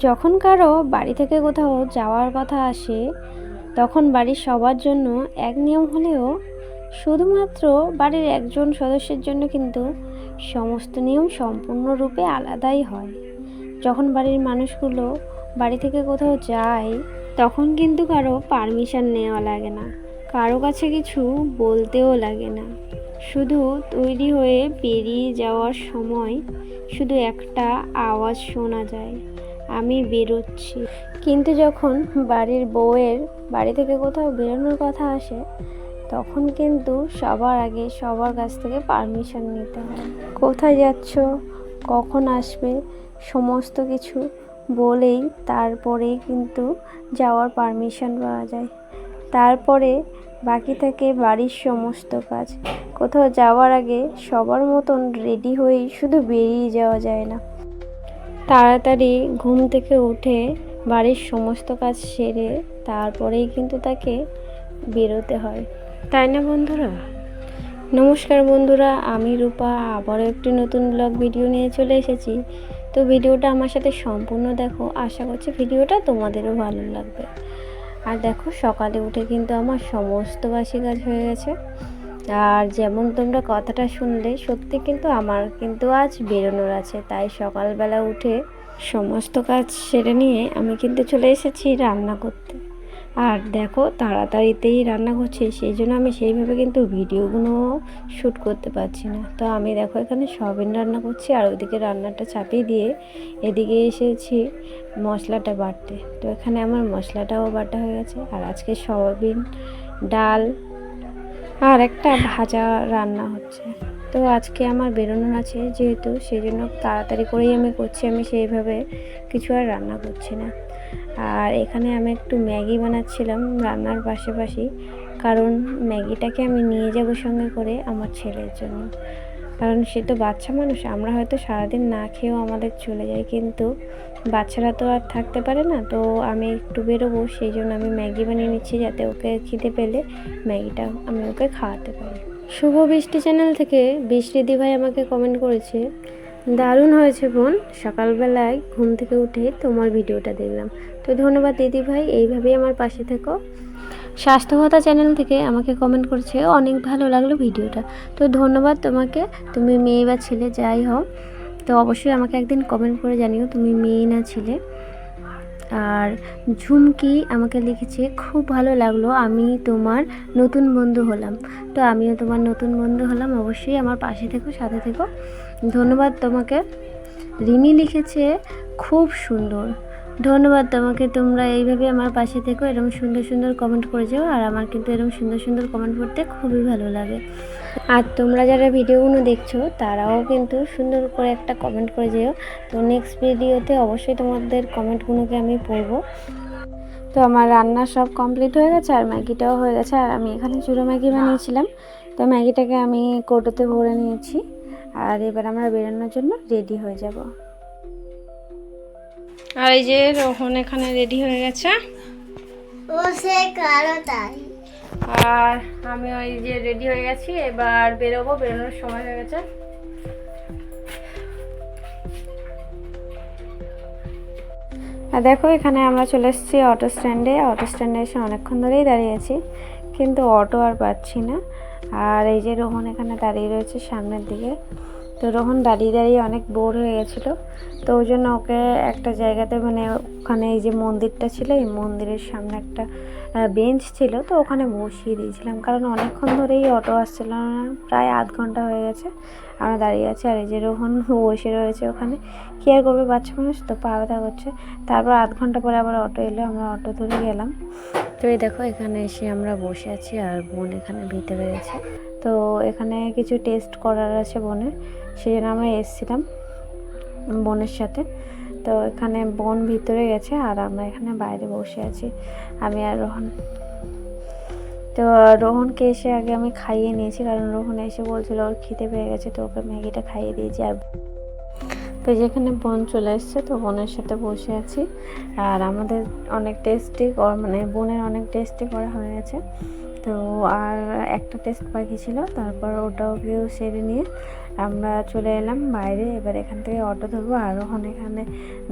যখন কারও বাড়ি থেকে কোথাও যাওয়ার কথা আসে, তখন বাড়ির সবার জন্য এক নিয়ম হলেও শুধুমাত্র বাড়ির একজন সদস্যের জন্য কিন্তু সমস্ত নিয়ম সম্পূর্ণরূপে আলাদাই হয়। যখন বাড়ির মানুষগুলো বাড়ি থেকে কোথাও যায়, তখন কিন্তু কারও পারমিশন নেওয়া লাগে না, কারও কাছে কিছু বলতেও লাগে না। শুধু তৈরি হয়ে বেরিয়ে যাওয়ার সময় শুধু একটা আওয়াজ শোনা যায়। আমি বেরোচ্ছি। কিন্তু যখন বাড়ির বউয়ের বাড়ি থেকে কোথাও বেরোনোর কথা আসে, তখন কিন্তু সবার আগে সবার কাছ থেকে পারমিশন নিতে হয়। কোথায় যাচ্ছ, কখন আসবে, সমস্ত কিছু বলেই তারপরেই কিন্তু যাওয়ার পারমিশন পাওয়া যায়। তারপরে বাকি থাকে বাড়ির সমস্ত কাজ। কোথাও যাওয়ার আগে সবার মতন রেডি হয়েই শুধু বেরিয়ে যাওয়া যায় না। তাড়াতাড়ি ঘুম থেকে উঠে বাড়ির সমস্ত কাজ সেরে তারপরেই কিন্তু তাকে বেরোতে হয়। তাই না বন্ধুরা? নমস্কার বন্ধুরা, আমি রূপা। আবারও একটি নতুন ব্লগ ভিডিও নিয়ে চলে এসেছি। তো ভিডিওটা আমার সাথে সম্পূর্ণ দেখো। আশা করছি ভিডিওটা তোমাদেরও ভালো লাগবে। আর দেখো, সকালে উঠে কিন্তু আমার সমস্ত বাসি কাজ হয়ে গেছে। আর যেমন তোমরা কথাটা শুনলে, সত্যি কিন্তু আমার কিন্তু আজ বেরোনোর আছে। তাই সকালবেলা উঠে সমস্ত কাজ সেরে নিয়ে আমি কিন্তু চলে এসেছি রান্না করতে। আর দেখো, তাড়াতাড়িতেই রান্না করছি সেই জন্য আমি সেইভাবে কিন্তু ভিডিওগুলো শ্যুট করতে পারছি না। তো আমি দেখো, এখানে সয়াবিন রান্না করছি, আর ওইদিকে রান্নাটা চাপিয়ে দিয়ে এদিকে এসেছি মশলাটা বাটতে। তো এখানে আমার মশলাটাও বাটা হয়ে গেছে, আর আজকে সয়াবিন, ডাল আর একটা ভাজা রান্না হচ্ছে। তো আজকে আমার বেরোনোর আছে যেহেতু সেই জন্য তাড়াতাড়ি করেই আমি করছি। আমি সেইভাবে কিছু আর রান্না করছি না। আর এখানে আমি একটু ম্যাগি বানাচ্ছিলাম রান্নার পাশাপাশি। কারণ ম্যাগিটাকে আমি নিয়ে যাব সঙ্গে করে আমার ছেলের জন্য। কারণ সে তো বাচ্চা মানুষ, আমরা হয়তো সারাদিন না খেয়েও আমাদের চলে যায়, কিন্তু বাচ্চারা তো আর থাকতে পারে না। তো আমি একটু বেরোবো, সেই জন্য আমি ম্যাগি বানিয়ে নিচ্ছি যাতে ওকে খিদে পেলে ম্যাগিটা আমি ওকে খাওয়াতে পারি। শুভ বৃষ্টি চ্যানেল থেকে বৃষ্টি ভাই আমাকে কমেন্ট করেছে, দারুণ হয়েছে বোন। সকালবেলায় ঘুম থেকে উঠে তোমার ভিডিওটা দেখলাম। তো ধন্যবাদ দিদি ভাই এইভাবেই আমার পাশে থেকো। স্বাস্থ্যকতা চ্যানেল থেকে আমাকে কমেন্ট করেছে, অনেক ভালো লাগল ভিডিওটা। তো ধন্যবাদ তোমাকে, তুমি মেয়ে বা ছেলে যাই হও তো অবশ্যই আমাকে একদিন কমেন্ট করে জানিও তুমি মেয়ে না ছেলে। আর ঝুমকি আমাকে লিখেছে, খুব ভালো লাগল, আমি তোমার নতুন বন্ধু হলাম। তো আমিও তোমার নতুন বন্ধু হলাম, অবশ্যই আমার পাশে থেকো, সাথে থেকো। ধন্যবাদ তোমাকে। রিমি লিখেছে, খুব সুন্দর। ধন্যবাদ তোমাকে, তোমরা এইভাবে আমার পাশে থেকো এরকম সুন্দর সুন্দর কমেন্ট করে যাও আর আমার কিন্তু এরকম সুন্দর সুন্দর কমেন্ট করতে খুবই ভালো লাগে। আর তোমরা যারা ভিডিওগুলো দেখছ, তারাও কিন্তু সুন্দর করে একটা কমেন্ট করে যেও। তো নেক্সট ভিডিওতে অবশ্যই তোমাদের কমেন্টগুলোকে আমি পড়ব। তো আমার রান্না সব কমপ্লিট হয়ে গেছে, আর ম্যাগিটাও হয়ে গেছে, আর আমি এখানে চুড়ো ম্যাগি বানিয়েছিলাম। তো ম্যাগিটাকে আমি কৌটোতে ভরে নিয়েছি, আর এবার আমরা বেরোনোর জন্য রেডি হয়ে যাব। আর এই যে রোহন এখানে রেডি হয়ে গেছে। ও সে কালো তাই আর আমি ওই যে রেডি হয়ে গেছি এবার বেরোবো বেরোনোর সময় হয়ে গেছে। আর দেখো এখানে আমরা চলে এসেছি অটো স্ট্যান্ডে। অটো স্ট্যান্ডে এসে অনেকক্ষণ ধরেই দাঁড়িয়ে আছি কিন্তু অটো আর পাচ্ছি না। আর এই যে রোহন এখানে দাঁড়িয়ে রয়েছে সামনের দিকে। তো রোহন দাঁড়িয়ে দাঁড়িয়ে অনেক বোর হয়ে গেছিল। তো ওই জন্য ওকে একটা জায়গাতে মানে ওখানে এই যে মন্দিরটা ছিল, এই মন্দিরের সামনে একটা বেঞ্চ ছিল। তো ওখানে বসিয়ে দিয়েছিলাম। কারণ অনেকক্ষণ ধরেই অটো আসছিল না, প্রায় আধ ঘণ্টা হয়ে গেছে। আমরা দাঁড়িয়ে আছি আর এই যে রোহন বসে রয়েছে ওখানে। কী আর করবে বাচ্চা মানুষ? তো পা ব্যথা করছে। তারপর আধ ঘণ্টা পরে আবার অটো এলো, আমরা অটো ধরে গেলাম। তো এই দেখো, এখানে এসে আমরা বসে আছি আর বোন এখানে ভিতরে আছে। তো এখানে কিছু টেস্ট করার আছে বোনের সেই জন্য আমরা এসেছিলাম বোনের সাথে। তো এখানে বোন ভিতরে গেছে আর আমরা এখানে বাইরে বসে আছি, আমি আর রোহন। তো রোহনকে এসে আগে আমি খাইয়ে নিয়েছি, কারণ রোহন এসে বলছিল ওর খিদে পেয়ে গেছে, তো ওকে ম্যাগিটা খাইয়ে দিয়েছি আর তো যেখানে বোন চলে এসছে, তো বোনের সাথে বসে আছি। আর আমাদের অনেক টেস্টি মানে বোনের অনেক টেস্টি করা হয়ে গেছে। তো আর একটা টেস্ট বাকি ছিল তারপর ওটাও কেউ সেরে নিয়ে আমরা চলে এলাম বাইরে এবার এখান থেকে অটো ধরবো। আর ওখানে এখানে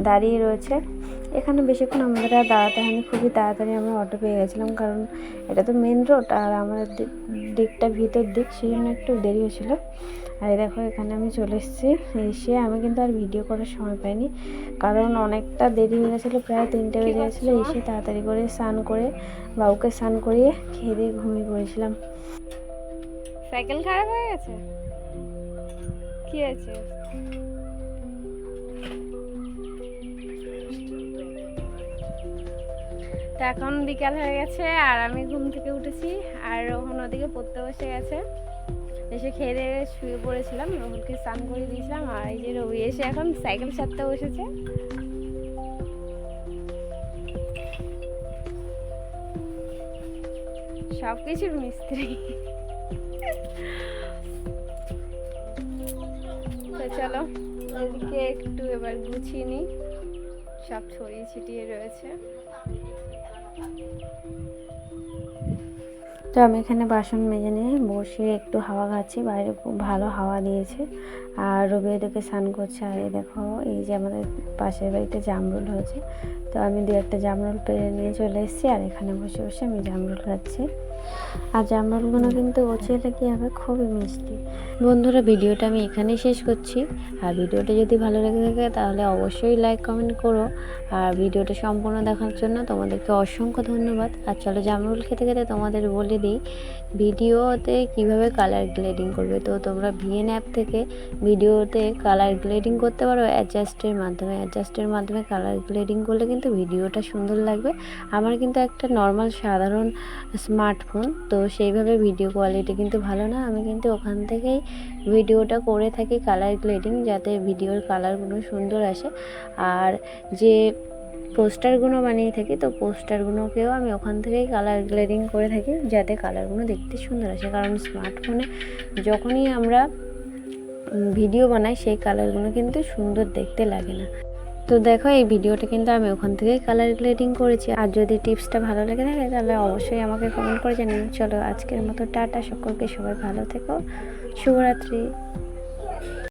দাঁড়িয়ে রয়েছে। এখানে বেশিক্ষণ আমাদের আর দাঁড়াতে হয়নি খুবই তাড়াতাড়ি আমরা অটো পেয়ে গেছিলাম কারণ এটা তো মেন রোড আর আমাদের দিকটা ভিতর দিক সেই জন্য একটু দেরি হয়েছিল। আর এই দেখো এখানে আমি চলে এসেছি। এসে আমি কিন্তু আর ভিডিও করার সময় পাইনি কারণ অনেকটা দেরি হয়ে গেছিল প্রায় তিনটে বেজে গেছিল। এসে তাড়াতাড়ি করে স্নান করে বাবুকে স্নান করিয়ে খেয়ে দিয়ে ঘুমিয়ে পড়েছিলাম। সাইকেল খারাপ হয়ে গেছে? কি আছে? তো এখন বিকাল হয়ে গেছে, আর আমি ঘুম থেকে উঠেছি, আর রোহন ওদিকে পড়তে বসে গেছে। এসে খেয়ে দিয়ে শুয়ে পড়েছিলাম, রোহনকে স্নান করে দিয়েছিলাম, আর এই যে রবি এসে এখন সাইকেল সারতে বসেছে। সব কিছুর মিস্ত্রি। চলো, এদিকে একটু এবার গুছিয়ে নিই। সব ছড়িয়ে ছিটিয়ে রয়েছে। তো আমি এখানে বাসন মেজে নিয়ে বসে একটু হাওয়া খাচ্ছি, বাইরে খুব ভালো হাওয়া দিয়েছে। আর রবি এদিকে স্নান করছে, আর এই দেখো, এই যে আমাদের পাশের বাড়িতে জামরুল হয়েছে। তো আমি দু একটা জামরুল পেরে নিয়ে চলে এসেছি, আর এখানে বসে বসে আমি জামরুল খাচ্ছি। আর জামরুলগুলো কিন্তু ওচেলে কি হবে? খুবই মিষ্টি। বন্ধুরা, ভিডিওটা আমি এখানেই শেষ করছি। আর ভিডিওটা যদি ভালো লেগে থাকে, তাহলে অবশ্যই লাইক কমেন্ট করো। আর ভিডিওটা সম্পূর্ণ দেখার জন্য তোমাদেরকে অসংখ্য ধন্যবাদ। আর চলো, জামরুল খেতে খেতে তোমাদের বলে দিই, ভিডিওতে কীভাবে কালার গ্লেডিং করবে? তো তোমরা ভিএন অ্যাপ থেকে ভিডিওতে কালার গ্লেডিং করতে পারো অ্যাডজাস্টের মাধ্যমে। অ্যাডজাস্টের মাধ্যমে কালার গ্লেডিং করলে কিন্তু ভিডিওটা সুন্দর লাগবে। আমার কিন্তু একটা নর্মাল সাধারণ স্মার্টফোন তো সেইভাবে ভিডিও কোয়ালিটি কিন্তু ভালো না। আমি কিন্তু ওখান থেকেই ভিডিওটা করে থাকি কালার গ্লেডিং যাতে ভিডিওর কালারগুলো সুন্দর আসে। আর যে পোস্টারগুলো বানিয়ে থাকি, তো পোস্টারগুলোকেও আমি ওখান থেকেই কালার গ্লেডিং করে থাকি যাতে কালারগুলো দেখতে সুন্দর আসে। কারণ স্মার্টফোনে যখনই আমরা ভিডিও বানাই, সেই কালারগুলো কিন্তু সুন্দর দেখতে লাগে না। তো দেখো, এই ভিডিওটা কিন্তু আমি ওখান থেকেই কালার গ্লেডিং করেছি। আর যদি টিপসটা ভালো লেগে থাকে, তাহলে অবশ্যই আমাকে কমেন্ট করে জানিয়ে চলো, আজকের মতো টাটা। সকলকে সবাই ভালো থেকো। শুভরাত্রি।